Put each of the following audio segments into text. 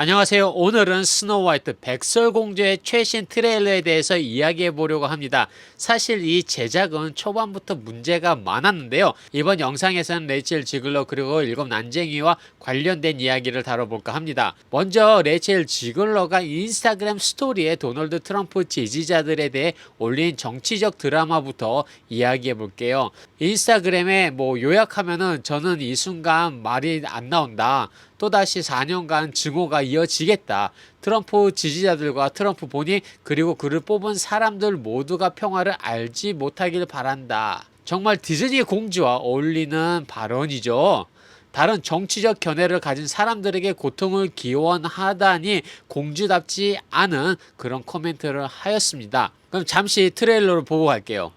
안녕하세요. 오늘은 스노우 화이트 백설공주의 최신 트레일러에 대해서 이야기해 보려고 합니다. 사실 이 제작은 초반부터 문제가 많았는데요. 이번 영상에서는 레이첼 지글러 그리고 일곱 난쟁이와 관련된 이야기를 다뤄볼까 합니다. 먼저 레이첼 지글러가 인스타그램 스토리에 도널드 트럼프 지지자들에 대해 올린 정치적 드라마부터 이야기해 볼게요. 인스타그램에 뭐 요약하면은 저는 이 순간 말이 안 나온다. 또다시 4년간 증오가 이어지겠다. 트럼프 지지자들과 트럼프 본인 그리고 그를 뽑은 사람들 모두가 평화를 알지 못하길 바란다. 정말 디즈니 공주와 어울리는 발언이죠. 다른 정치적 견해를 가진 사람들에게 고통을 기원하다니 공주답지 않은 그런 코멘트를 하였습니다. 그럼 잠시 트레일러를 보고 갈게요.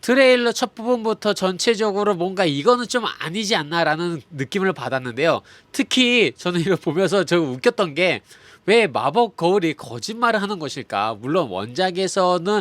트레일러 첫 부분부터 전체적으로 뭔가 이거는 좀 아니지 않나라는 느낌을 받았는데요. 특히 저는 이걸 보면서 저 웃겼던 게 왜 마법 거울이 거짓말을 하는 것일까? 물론 원작에서는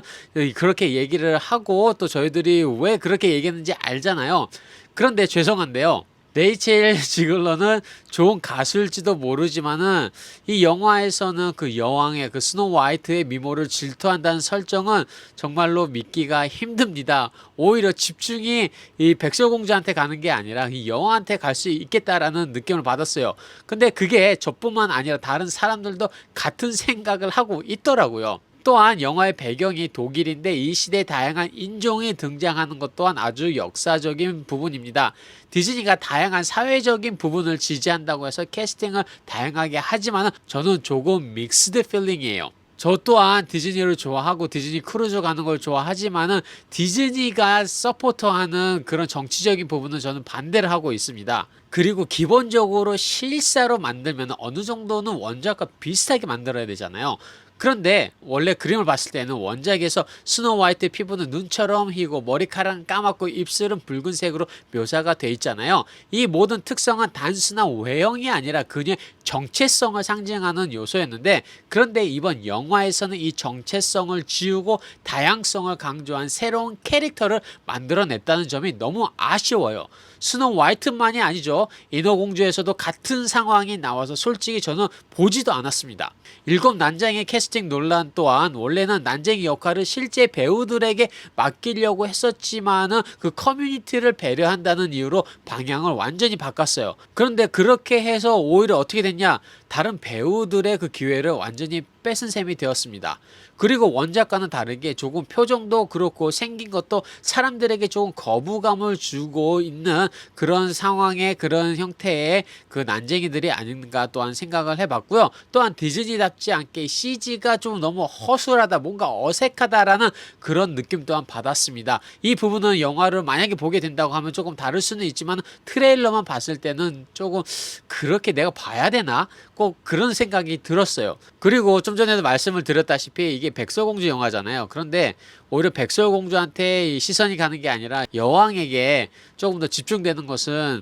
그렇게 얘기를 하고 또 저희들이 왜 그렇게 얘기했는지 알잖아요. 그런데 죄송한데요. 레이첼 지글러는 좋은 가수일지도 모르지만은 이 영화에서는 그 여왕의 그 스노우 화이트의 미모를 질투한다는 설정은 정말로 믿기가 힘듭니다. 오히려 집중이 이 백설공주한테 가는 게 아니라 이 여왕한테 갈 수 있겠다라는 느낌을 받았어요. 근데 그게 저뿐만 아니라 다른 사람들도 같은 생각을 하고 있더라고요. 또한 영화의 배경이 독일인데 이 시대에 다양한 인종이 등장하는 것 또한 아주 역사적인 부분입니다. 디즈니가 다양한 사회적인 부분을 지지한다고 해서 캐스팅을 다양하게 하지만 저는 조금 믹스드 필링이에요. 저 또한 디즈니를 좋아하고 디즈니 크루즈 가는 걸 좋아하지만은 디즈니가 서포터하는 그런 정치적인 부분은 저는 반대를 하고 있습니다. 그리고 기본적으로 실사로 만들면 어느 정도는 원작과 비슷하게 만들어야 되잖아요. 그런데 원래 그림을 봤을 때는 원작에서 스노우 화이트 피부는 눈처럼 희고 머리카락은 까맣고 입술은 붉은색으로 묘사가 돼 있잖아요. 이 모든 특성은 단순한 외형이 아니라 그녀의 정체성을 상징하는 요소였는데 그런데 이번 영화에서는 이 정체성을 지우고 다양성을 강조한 새로운 캐릭터를 만들어냈다는 점이 너무 아쉬워요. 스노우 화이트만이 아니죠. 인어공주에서도 같은 상황이 나와서 솔직히 저는 보지도 않았습니다. 일곱 난쟁이 캐스팅 논란 또한 원래는 난쟁이 역할을 실제 배우들에게 맡기려고 했었지만은 그 커뮤니티를 배려한다는 이유로 방향을 완전히 바꿨어요. 그런데 그렇게 해서 오히려 어떻게 됐 Yeah. 다른 배우들의 그 기회를 완전히 뺏은 셈이 되었습니다. 그리고 원작과는 다르게 조금 표정도 그렇고 생긴 것도 사람들에게 조금 거부감을 주고 있는 그런 상황의 그런 형태의 그 난쟁이들이 아닌가 또한 생각을 해봤고요. 또한 디즈니답지 않게 CG가 좀 너무 허술하다, 뭔가 어색하다라는 그런 느낌 또한 받았습니다. 이 부분은 영화를 만약에 보게 된다고 하면 조금 다를 수는 있지만 트레일러만 봤을 때는 조금 그렇게 내가 봐야 되나? 꼭 그런 생각이 들었어요. 그리고 좀 전에도 말씀을 드렸다시피 이게 백설공주 영화잖아요. 그런데 오히려 백설공주한테 이 시선이 가는 게 아니라 여왕에게 조금 더 집중되는 것은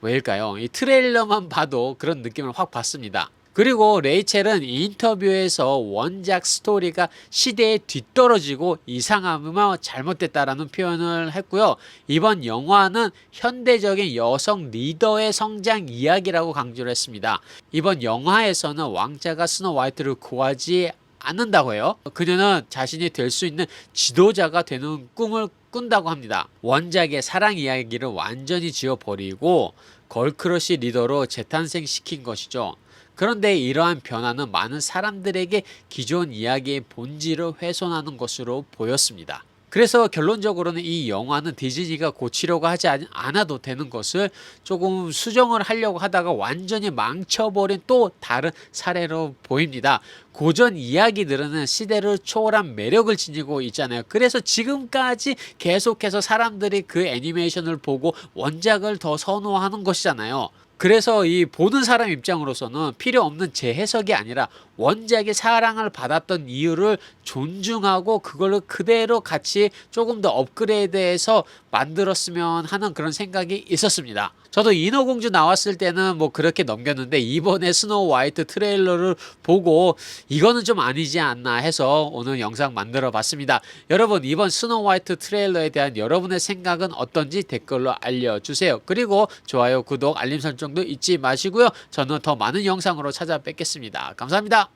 왜일까요? 이 트레일러만 봐도 그런 느낌을 확 받습니다. 그리고 레이첼은 인터뷰에서 원작 스토리가 시대에 뒤떨어지고 이상하며 잘못됐다라는 표현을 했고요. 이번 영화는 현대적인 여성 리더의 성장 이야기라고 강조를 했습니다. 이번 영화에서는 왕자가 스노우 화이트를 구하지 않는다고 해요. 그녀는 자신이 될 수 있는 지도자가 되는 꿈을 꾼다고 합니다. 원작의 사랑 이야기를 완전히 지워버리고 걸크러쉬 리더로 재탄생시킨 것이죠. 그런데 이러한 변화는 많은 사람들에게 기존 이야기의 본질을 훼손하는 것으로 보였습니다. 그래서 결론적으로는 이 영화는 디즈니가 고치려고 하지 않- 않아도 되는 것을 조금 수정을 하려고 하다가 완전히 망쳐버린 또 다른 사례로 보입니다. 고전 이야기들은 시대를 초월한 매력을 지니고 있잖아요. 그래서 지금까지 계속해서 사람들이 그 애니메이션을 보고 원작을 더 선호하는 것이잖아요. 그래서 이 보는 사람 입장으로서는 필요 없는 재해석이 아니라 원작의 사랑을 받았던 이유를 존중하고 그걸로 그대로 같이 조금 더 업그레이드해서 만들었으면 하는 그런 생각이 있었습니다. 저도 인어공주 나왔을 때는 뭐 그렇게 넘겼는데 이번에 스노우 화이트 트레일러를 보고 이거는 좀 아니지 않나 해서 오늘 영상 만들어 봤습니다. 여러분 이번 스노우 화이트 트레일러에 대한 여러분의 생각은 어떤지 댓글로 알려주세요. 그리고 좋아요, 구독, 알림 설정도 잊지 마시고요. 저는 더 많은 영상으로 찾아뵙겠습니다. 감사합니다.